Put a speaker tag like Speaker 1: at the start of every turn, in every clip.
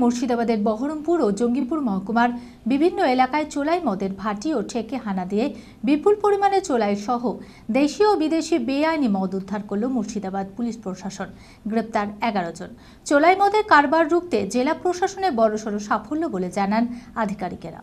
Speaker 1: মুর্শিদাবাদের বহরমপুর ও জঙ্গিপুর মহকুমার বিভিন্ন এলাকায় চোলাই মদের ভাটি ও ঠেকে হানা দিয়ে বিপুল পরিমাণে চোলাই সহ দেশীয় ও বিদেশি বেআইনি মদ উদ্ধার করল মুর্শিদাবাদ পুলিশ প্রশাসন। গ্রেপ্তার এগারো জন। চোলাই মদের কারবার রুখতে জেলা প্রশাসনের বড়সড় সাফল্য বলে জানান আধিকারিকেরা।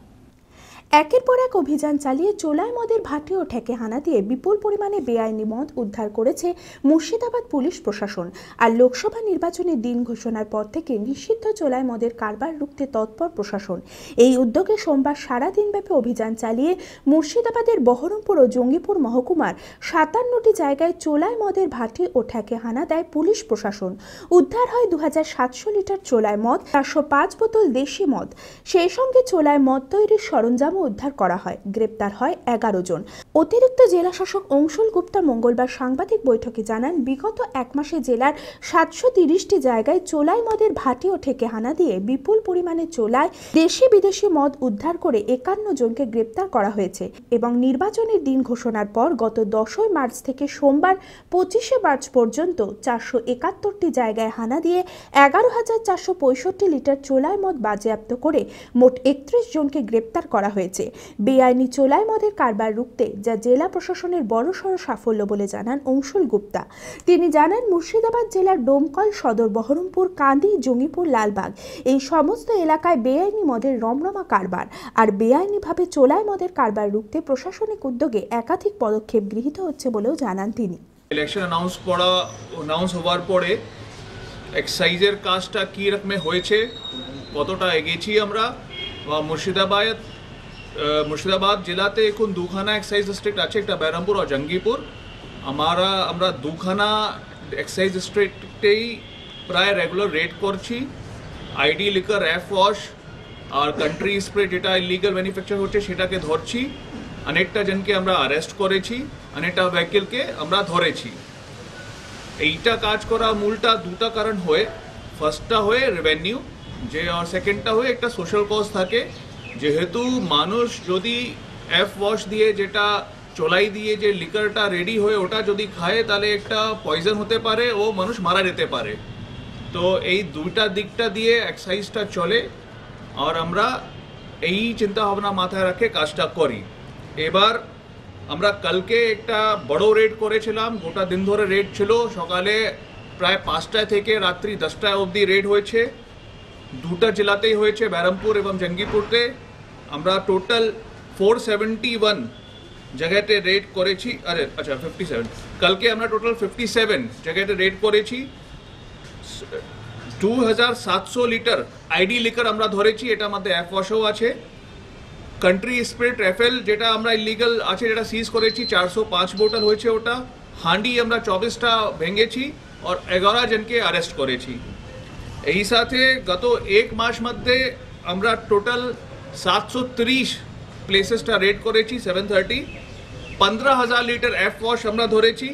Speaker 2: একের পর এক অভিযান চালিয়ে চোলাই মদের ভাটি ও ঠেকে হানা দিয়ে বিপুল পরিমাণে বেআইনি মদ উদ্ধার করেছে মুর্শিদাবাদ পুলিশ প্রশাসন। আর লোকসভা নির্বাচনের দিন ঘোষণার পর থেকে নিষিদ্ধ চোলাই মদের কারবার রুখতে তৎপর প্রশাসন। এই উদ্যোগে সোমবার সারা দিনব্যাপী অভিযান চালিয়ে মুর্শিদাবাদের বহরমপুর ও জঙ্গিপুর মহকুমার সাতান্নটি জায়গায় চোলাই মদের ভাটি ও ঠেকে হানা দেয় পুলিশ প্রশাসন। উদ্ধার হয় দু লিটার চোলায় মদ, চারশো পাঁচ বোতল দেশি মদ। সেই সঙ্গে চোলায় মদ তৈরির সরঞ্জাম উদ্ধার করা হয়। গ্রেপ্তার হয় এগারো জন। অতিরিক্ত জেলা শাসক অংশুল গুপ্তা মঙ্গলবার সাংবাদিক বৈঠকে জানান, বিগত এক মাসে জেলার সাতশো তিরিশটি জায়গায় চোলাই মদের ভাটি ও ঠেকে হানা দিয়ে বিপুল পরিমাণে চোলায় দেশি বিদেশি মদ উদ্ধার করে একান্ন জনকে গ্রেপ্তার করা হয়েছে এবং নির্বাচনের দিন ঘোষণার পর গত দশই মার্চ থেকে সোমবার পঁচিশে মার্চ পর্যন্ত চারশো একাত্তরটি জায়গায় হানা দিয়ে এগারো হাজার চারশো পঁয়ষট্টি লিটার চোলাই মদ বাজেয়াপ্ত করে মোট একত্রিশ জনকে গ্রেপ্তার করা হয়েছে। বেআইনি চোলাই মদের কারবার রুখতে যা জেলা প্রশাসনের বড়সড় সাফল্য বলে জানান অংশুল গুপ্তা। তিনি জানান, মুর্শিদাবাদ জেলার ডোমকল সদর, বহরমপুর, কান্দি, জঙ্গিপুর, লালবাগ এই সমস্ত এলাকায় বেআইনি মদের রমরমা কারবার আর বেআইনিভাবে চোলাই মদের কারবার রুখতে প্রশাসনিক উদ্যোগে একাধিক পদক্ষেপ গৃহীত হচ্ছে বলেও জানান তিনি।
Speaker 3: ইলেকশন অ্যানাউন্স পড়া অ্যানাউন্স হওয়ার পরে এক্সাইজের কাজটা কী রকমে হয়েছে, কতটা এগিয়েছি আমরা, বা মুর্শিদাবাদ আহ, মুর্শিদাবাদ জেলাতে এখন দুখানা এক্সাইজ ডিস্ট্রিক্ট আছে একটা ব্যারামপুর আর জঙ্গিপুর আমরা আমরা দুখানা এক্সাইজ ডিস্ট্রিক্টেই প্রায় রেগুলার রেড করছি আইডি লিকার এফ ওয়াশ আর কান্ট্রি স্প্রে যেটা ইলিগাল ম্যানুফ্যাকচার হচ্ছে সেটাকে ধরছি অনেকটা জনকে আমরা অ্যারেস্ট করেছি অনেকটা ভেহিকেলকে আমরা ধরেছি এইটা কাজ করা মূলটা দুটা কারণ হয়ে ফার্স্টটা হয়ে রেভিনিউ যে আর সেকেন্ডটা হয়ে একটা সোশ্যাল কজ থাকে যেহেতু মানুষ যদি এফ ওয়াশ দিয়ে যেটা চলাই দিয়ে যে লিকারটা রেডি হয়ে ওটা যদি খায়, তাহলে একটা পয়জন হতে পারে ও মানুষ মারা যেতে পারে। তো এই দুইটা দিকটা দিয়ে এক্সাইজটা চলে আর আমরা এই চিন্তা ভাবনা মাথায় রাখে কাজটা করি। এবার আমরা কালকে একটা বড় রেড করেছিলাম, গোটা দিন ধরে রেড ছিল। সকালে প্রায় পাঁচটায় থেকে রাত্রি দশটায় অবধি রেড হয়েছে। দুটা জেলাতেই হয়েছে, ব্যারামপুর এবং জঙ্গিপুরতে। আমরা টোটাল ফোর সেভেন্টি ওয়ান জায়গাতে রেড করেছি আরে আচ্ছা ফিফটি সেভেন কালকে আমরা টোটাল ফিফটি সেভেন জায়গাতে রেড করেছি দু হাজার সাতশো লিটার আইডি লিকার আমরা ধরেছি এটা মধ্যে অ্যাপ ওয়াশও আছে কান্ট্রি স্পিরিট রেফেল যেটা আমরা ইলিগাল আছে যেটা সিজ করেছি চারশো পাঁচ বোতল হয়েছে ওটা হান্ডি আমরা চব্বিশটা ভেঙেছি আর এগারো জনকে অ্যারেস্ট করেছি এই সাথে গত এক মাস মধ্যে আমরা টোটাল সাতশো তিরিশ প্লেসেসটা রেড করেছি সেভেন থার্টি পনেরো হাজার লিটার এফ ওয়াশ আমরা ধরেছি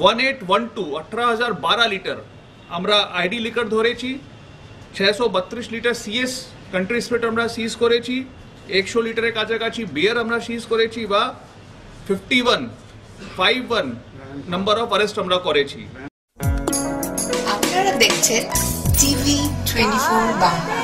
Speaker 3: ওয়ান এইট ওয়ান টু আঠারো হাজার বারো লিটার আমরা আইডি লিকার ধরেছি ছশো বত্রিশ লিটার সিএস কান্ট্রি স্পিরিট আমরা সিজ করেছি একশো লিটারের কাছাকাছি বিয়ার আমরা সিজ করেছি বা fifty one five one number of arrest আমরা করেছি
Speaker 4: আপনারা দেখছেন টিভি টোয়েন্টি ফোর বাংলা